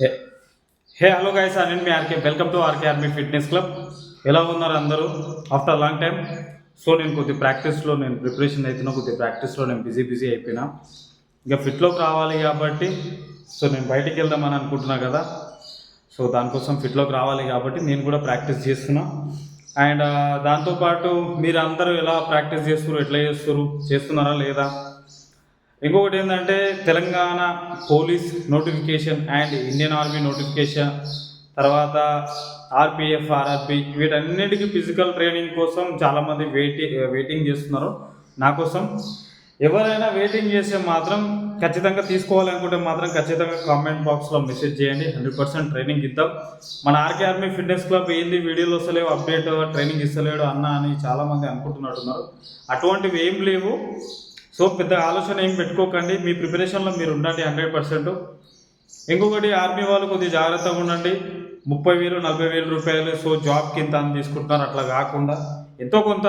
హే హే hello guys నేను మీ RK welcome to RK army fitness club ఎలా ఉన్నారు అందరూ? ఆఫ్టర్ లాంగ్ టైం సో నేను కొద్ది ప్రాక్టీస్లో నేను ప్రిపరేషన్ అవుతున్నా కొద్ది ప్రాక్టీస్లో నేను బిజీ బిజీ అయిపోయినా. ఇంకా ఫిట్లోకి రావాలి కాబట్టి సో నేను బయటికి వెళ్దామని అనుకుంటున్నా కదా. సో దానికోసం ఫిట్లోకి రావాలి కాబట్టి నేను కూడా ప్రాక్టీస్ చేస్తున్నా. అండ్ దాంతోపాటు మీరు అందరూ ఎలా ప్రాక్టీస్ చేస్తున్నారు? ఎట్లా చేస్తున్నారు? చేస్తున్నారా లేదా? ఇంకొకటి ఏంటంటే Telangana police notification and Indian army notification తర్వాత ఆర్పిఎఫ్ ఆర్ఆర్పి వీటన్నిటికీ ఫిజికల్ ట్రైనింగ్ కోసం చాలామంది వెయిటింగ్ వెయిటింగ్ చేస్తున్నారు నా కోసం. ఎవరైనా వెయిటింగ్ చేస్తే మాత్రం ఖచ్చితంగా తీసుకోవాలనుకుంటే మాత్రం ఖచ్చితంగా కామెంట్ బాక్స్లో మెసేజ్ చేయండి. హండ్రెడ్ పర్సెంట్ ట్రైనింగ్ ఇద్దాం. మన ఆర్కే ఆర్మీ ఫిట్నెస్ క్లబ్ ఏంది వీడియోలు వస్తలేవు అప్డేట్ ట్రైనింగ్ ఇస్తలేడు అన్న అని చాలామంది అనుకుంటున్నట్టున్నారు. అటువంటివి ఏం లేవు. సో పెద్ద ఆలోచన ఏం పెట్టుకోకండి. మీ ప్రిపరేషన్లో మీరు ఉండండి హండ్రెడ్ పర్సెంట్. ఇంకొకటి ఆర్మీ వాళ్ళు కొద్దిగా జాగ్రత్తగా ఉండండి. ముప్పై వేలు నలభై వేల రూపాయలు సో జాబ్ కింద అని తీసుకుంటున్నారు. అట్లా కాకుండా ఎంతో కొంత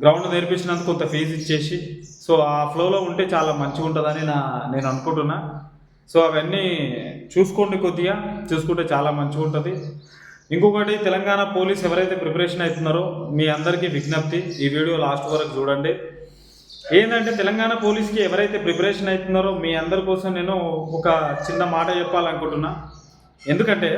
గ్రౌండ్ నేర్పించినందుకు కొంత ఫీజు ఇచ్చేసి సో ఆ ఫ్లోలో ఉంటే చాలా మంచిగా ఉంటుందని నా నేను అనుకుంటున్నా. సో అవన్నీ చూసుకోండి కొద్దిగా. చూసుకుంటే చాలా మంచిగా ఉంటుంది. ఇంకొకటి తెలంగాణ పోలీస్ ఎవరైతే ప్రిపరేషన్ అవుతున్నారో మీ అందరికీ విజ్ఞప్తి. ఈ వీడియో లాస్ట్ వరకు చూడండి. ఏంటంటే తెలంగాణ పోలీస్కి ఎవరైతే ప్రిపరేషన్ అవుతున్నారో మీ అందరి కోసం నేను ఒక చిన్న మాట చెప్పాలనుకుంటున్నా. ఎందుకంటే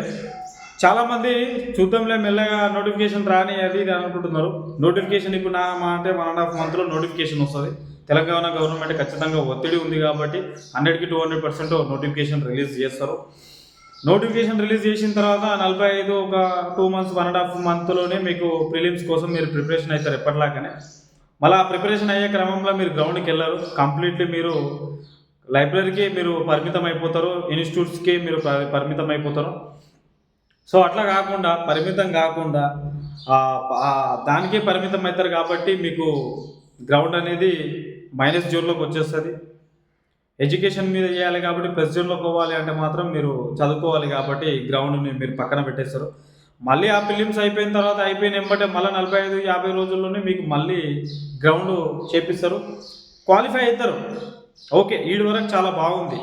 చాలామంది చూద్దాంలే మెల్లగా నోటిఫికేషన్ రాని అది ఇది అనుకుంటున్నారు. నోటిఫికేషన్ ఇప్పుడు నా అంటే వన్ అండ్ హాఫ్ మంత్లో నోటిఫికేషన్ వస్తుంది. తెలంగాణ గవర్నమెంట్ ఖచ్చితంగా ఒత్తిడి ఉంది కాబట్టి హండ్రెడ్కి two hundred percent notification release చేస్తారు. నోటిఫికేషన్ రిలీజ్ చేసిన తర్వాత నలభై ఐదు ఒక two months one and half మంత్లోనే మీకు ప్రిలిమ్స్ కోసం మీరు ప్రిపరేషన్ అవుతారు ఎప్పటిలాగానే. మళ్ళీ ఆ ప్రిపరేషన్ అయ్యే క్రమంలో మీరు గ్రౌండ్కి వెళ్ళారు. కంప్లీట్లీ మీరు లైబ్రరీకి మీరు పరిమితం అయిపోతారు ఇన్స్టిట్యూట్స్కి మీరు పరిమితం అయిపోతారు సో అట్లా కాకుండా పరిమితం కాకుండా దానికే పరిమితం అవుతారు కాబట్టి మీకు గ్రౌండ్ అనేది మైనస్ జోన్లోకి వచ్చేస్తుంది. ఎడ్యుకేషన్ మీద చేయాలి కాబట్టి ప్రెస్ జోన్లోకి పోవాలి అంటే మాత్రం మీరు చదువుకోవాలి కాబట్టి గ్రౌండ్ని మీరు పక్కన పెట్టేస్తారు. మళ్ళీ ఆ ఫిలిమ్స్ అయిపోయిన తర్వాత అయిపోయిన వెంబటే మళ్ళీ నలభై ఐదు యాభై రోజుల్లోనే మీకు మళ్ళీ గ్రౌండ్ చేపిస్తారు. క్వాలిఫై అవుతారు. ఓకే ఈడు వరకు చాలా బాగుంది.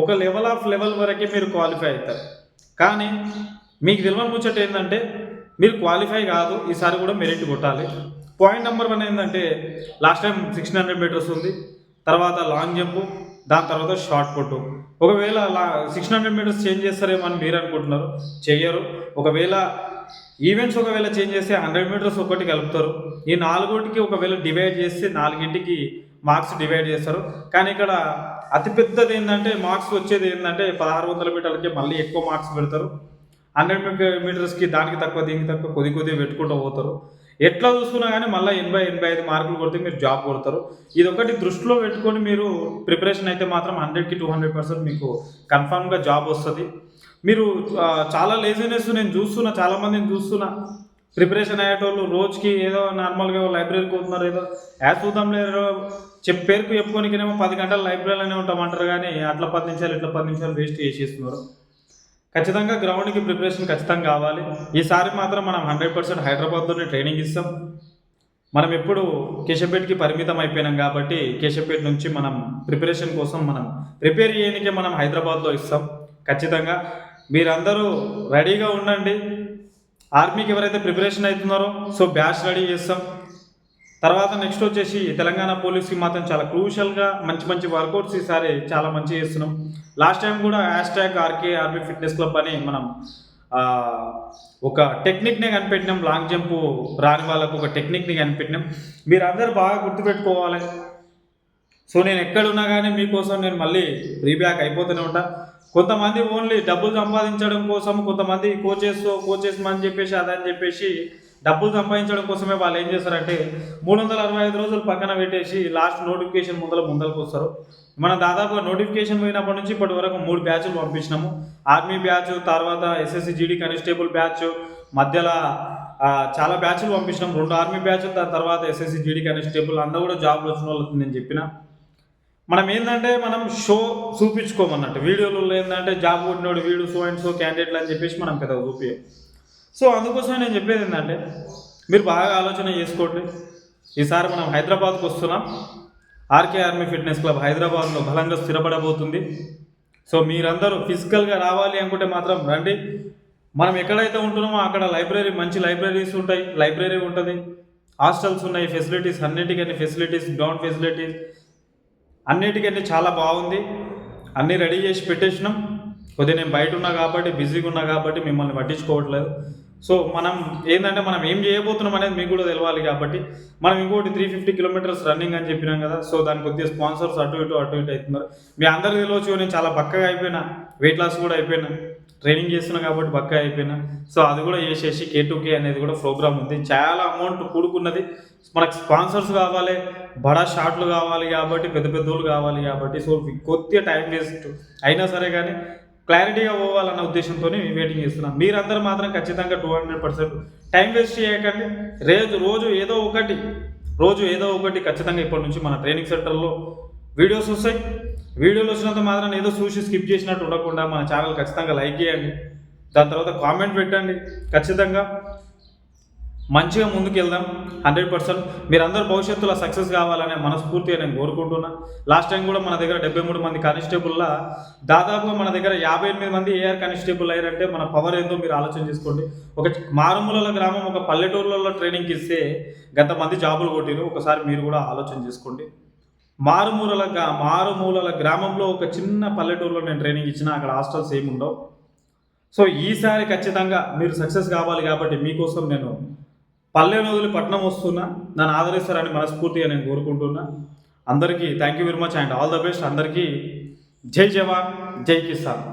ఒక లెవెల్ ఆఫ్ లెవెల్ వరకే మీరు క్వాలిఫై అవుతారు. కానీ మీకు తెలియని ముచ్చట ఏంటంటే మీరు క్వాలిఫై కాదు ఈసారి కూడా మెరిట్ కొట్టాలి. పాయింట్ నెంబర్ వన్ ఏంటంటే last time sixteen hundred metres ఉంది. తర్వాత లాంగ్ జంప్ దాని తర్వాత షార్ట్ పుట్ ఒకవేళ అలా సిక్స్ హండ్రెడ్ మీటర్స్ చేంజ్ చేస్తారేమో అని మీరు అనుకుంటున్నారు చెయ్యరు. ఒకవేళ ఈవెంట్స్ ఒకవేళ చేంజ్ చేస్తే హండ్రెడ్ మీటర్స్ ఒకటి కలుపుతారు. ఈ నాలుగోటికి ఒకవేళ డివైడ్ చేస్తే నాలుగింటికి మార్క్స్ డివైడ్ చేస్తారు. కానీ ఇక్కడ అతిపెద్దది ఏంటంటే మార్క్స్ వచ్చేది ఏంటంటే పదహారు వందల మీటర్లకి మళ్ళీ ఎక్కువ మార్క్స్ పెడతారు. హండ్రెడ్ మీటర్స్కి దానికి తక్కువ దీనికి తక్కువ కొద్ది కొద్దిగా పెట్టుకుంటూ పోతారు. ఎట్లా చూసుకున్నా కానీ మళ్ళీ ఎనభై ఎనభై ఐదు మార్కులు కొడితే మీరు జాబ్ కొడతారు. ఇది ఒకటి దృష్టిలో పెట్టుకొని మీరు ప్రిపరేషన్ అయితే మాత్రం హండ్రెడ్కి టూ హండ్రెడ్ పర్సెంట్ మీకు కన్ఫామ్గా జాబ్ వస్తుంది. మీరు చాలా లేజినెస్ నేను చూస్తున్నా చాలా మందిని చూస్తున్నా. ప్రిపరేషన్ అయ్యేటోళ్ళు రోజుకి ఏదో నార్మల్గా లైబ్రరీకి పోతున్నారు ఏదో యాజ్ చూద్దాం లేదు చెప్పి పేరుకు చెప్పుకోనికేమో పది గంటలు లైబ్రరీలోనే ఉంటామంటారు కానీ అట్లా పది నిమిషాలు ఇట్లా పది నిమిషాలు వేస్ట్ చేసేస్తున్నారు. ఖచ్చితంగా గ్రౌండ్కి ప్రిపరేషన్ ఖచ్చితంగా కావాలి. ఈసారి మాత్రం మనం హండ్రెడ్ పర్సెంట్ హైదరాబాద్లోనే ట్రైనింగ్ ఇస్తాం. మనం ఎప్పుడు కేశంపేటకి పరిమితం అయిపోయినాం కాబట్టి కేశంపేట నుంచి మనం ప్రిపరేషన్ కోసం మనం ప్రిపేర్ చేయడానికే మనం హైదరాబాద్లో ఇస్తాం. ఖచ్చితంగా మీరందరూ రెడీగా ఉండండి. ఆర్మీకి ఎవరైతే ప్రిపరేషన్ అవుతున్నారో సో బ్యాచ్ రెడీ చేస్తాం. తర్వాత నెక్స్ట్ వచ్చేసి తెలంగాణ పోలీస్కి మాత్రం చాలా క్రూషియల్గా మంచి మంచి వర్కౌట్స్ ఈసారి చాలా మంచి చేస్తున్నాం. లాస్ట్ టైం కూడా hashtag RK army fitness club అని మనం ఒక టెక్నిక్నే కనిపెట్టినాం. లాంగ్ జంప్ రాని వాళ్ళకు ఒక టెక్నిక్ని కనిపెట్టినాం. మీరు అందరూ బాగా గుర్తుపెట్టుకోవాలి. సో నేను ఎక్కడున్నా కానీ మీకోసం నేను మళ్ళీ రీబ్యాక్ అయిపోతూనే ఉంటా. కొంతమంది ఓన్లీ డబ్బులు సంపాదించడం కోసం కొంతమంది కోచెస్ కోచెస్ అని చెప్పేసి అదని చెప్పేసి డబ్బులు సంపాదించడం కోసమే వాళ్ళు ఏం చేస్తారంటే మూడు వందల అరవై ఐదు రోజులు పక్కన పెట్టేసి లాస్ట్ నోటిఫికేషన్ ముందర ముందరకు వస్తారు. మనం దాదాపుగా నోటిఫికేషన్ పోయినప్పటి నుంచి ఇప్పటి వరకు మూడు బ్యాచ్లు పంపించినాము. ఆర్మీ బ్యాచ్ తర్వాత ఎస్ఎస్సి జీడీ కానిస్టేబుల్ బ్యాచ్ మధ్యలో చాలా బ్యాచ్లు పంపించినాం. రెండు ఆర్మీ బ్యాచ్ దాని తర్వాత ఎస్ఎస్సి జీడీ కానిస్టేబుల్ అందరూ కూడా జాబ్లు వచ్చిన వాళ్ళకి నేను చెప్పిన. మనం ఏంటంటే మనం షో చూపించుకోమన్నట్టు. వీడియోలు ఏంటంటే జాబ్ కొట్టినోడు వీడు సో అండ్ సో క్యాండిడేట్లు అని చెప్పేసి మనం పెద్ద చూపించాం సో అందుకోసమే నేను చెప్పేది ఏంటంటే మీరు బాగా ఆలోచన చేసుకోండి. ఈసారి మనం హైదరాబాద్కి వస్తున్నాం. ఆర్కే ఆర్మీ ఫిట్నెస్ క్లబ్ హైదరాబాద్లో బలంగా స్థిరపడబోతుంది. సో మీరందరూ ఫిజికల్గా రావాలి అనుకుంటే మాత్రం రండి. మనం ఎక్కడైతే ఉంటున్నామో అక్కడ లైబ్రరీ మంచి లైబ్రరీస్ ఉంటాయి. లైబ్రరీ ఉంటుంది. హాస్టల్స్ ఉన్నాయి ఫెసిలిటీస్ అన్నిటికన్నీ ఫెసిలిటీస్ గ్రౌండ్ ఫెసిలిటీస్. అన్నిటికన్నీ చాలా బాగుంది. అన్నీ రెడీ చేసి పెట్టేసినాం. కొద్దిగా నేను బయట ఉన్నా కాబట్టి బిజీగా ఉన్నా కాబట్టి మిమ్మల్ని పట్టించుకోవట్లేదు. సో మనం ఏంటంటే మనం ఏం చేయబోతున్నాం అనేది మీకు కూడా తెలవాలి కాబట్టి మనం ఇంకోటి త్రీ ఫిఫ్టీ కిలోమీటర్స్ రన్నింగ్ అని చెప్పినాం కదా సో దానికి కొద్దిగా స్పాన్సర్స్ అటు ఇటు అటు ఇటు అవుతున్నారు. మీ అందరికీ తెలియచ్చు నేను చాలా బక్కగా అయిపోయినా వెయిట్ లాస్ కూడా అయిపోయినా ట్రైనింగ్ చేస్తున్నా కాబట్టి బక్క అయిపోయినా. సో అది కూడా చేసేసి కే టు కే అనేది కూడా ప్రోగ్రామ్ ఉంది. చాలా అమౌంట్ కూడుకున్నది. మనకు స్పాన్సర్స్ కావాలి బడా షాట్లు కావాలి కాబట్టి పెద్ద పెద్దోళ్ళు కావాలి కాబట్టి సో కొద్దిగా టైం వేస్ట్ అయినా సరే కానీ క్లారిటీగా పోవాలన్న ఉద్దేశంతో వెయిటింగ్ చేస్తున్నాం. మీరందరూ మాత్రం ఖచ్చితంగా two hundred percent time waste చేయకండి. రేజు రోజు ఏదో ఒకటి రోజు ఏదో ఒకటి ఖచ్చితంగా ఇప్పటి నుంచి మన ట్రైనింగ్ సెంటర్లో వీడియోస్ వస్తాయి. వీడియోలు వచ్చినంత మాత్రం ఏదో చూసి స్కిప్ చేసినట్టు ఉండకుండా మన ఛానల్ ఖచ్చితంగా లైక్ చేయండి. దాని తర్వాత కామెంట్ పెట్టండి. ఖచ్చితంగా మంచిగా ముందుకు వెళ్దాం హండ్రెడ్ పర్సెంట్. మీరందరూ భవిష్యత్తులో సక్సెస్ కావాలనే మనస్ఫూర్తిగా నేను కోరుకుంటున్నా. లాస్ట్ టైం కూడా మన దగ్గర డెబ్బై మూడు మంది కానిస్టేబుల్లా దాదాపుగా మన దగ్గర యాభై ఎనిమిది మంది ఏఆర్ కానిస్టేబుల్ అయ్యారంటే మన పవర్ ఏందో మీరు ఆలోచన చేసుకోండి. ఒక మారుమూల గ్రామం ఒక పల్లెటూర్లలో ట్రైనింగ్ ఇస్తే గత మంది జాబులు కొట్టిరు. ఒకసారి మీరు కూడా ఆలోచన చేసుకోండి. మారుమూలల గా- మారుమూలల గ్రామంలో ఒక చిన్న పల్లెటూరులో నేను ట్రైనింగ్ ఇచ్చిన అక్కడ హాస్టల్స్ ఏమి ఉండవు సో ఈసారి ఖచ్చితంగా మీరు సక్సెస్ కావాలి కాబట్టి మీకోసం నేను పల్లె వదిలి పట్నం వస్తున్నా నన్ను ఆదరిస్తారని మనస్ఫూర్తిగా నేను కోరుకుంటున్నా. అందరికీ thank you very much and all the best అందరికీ జై జవాన్ జై కిసాన్.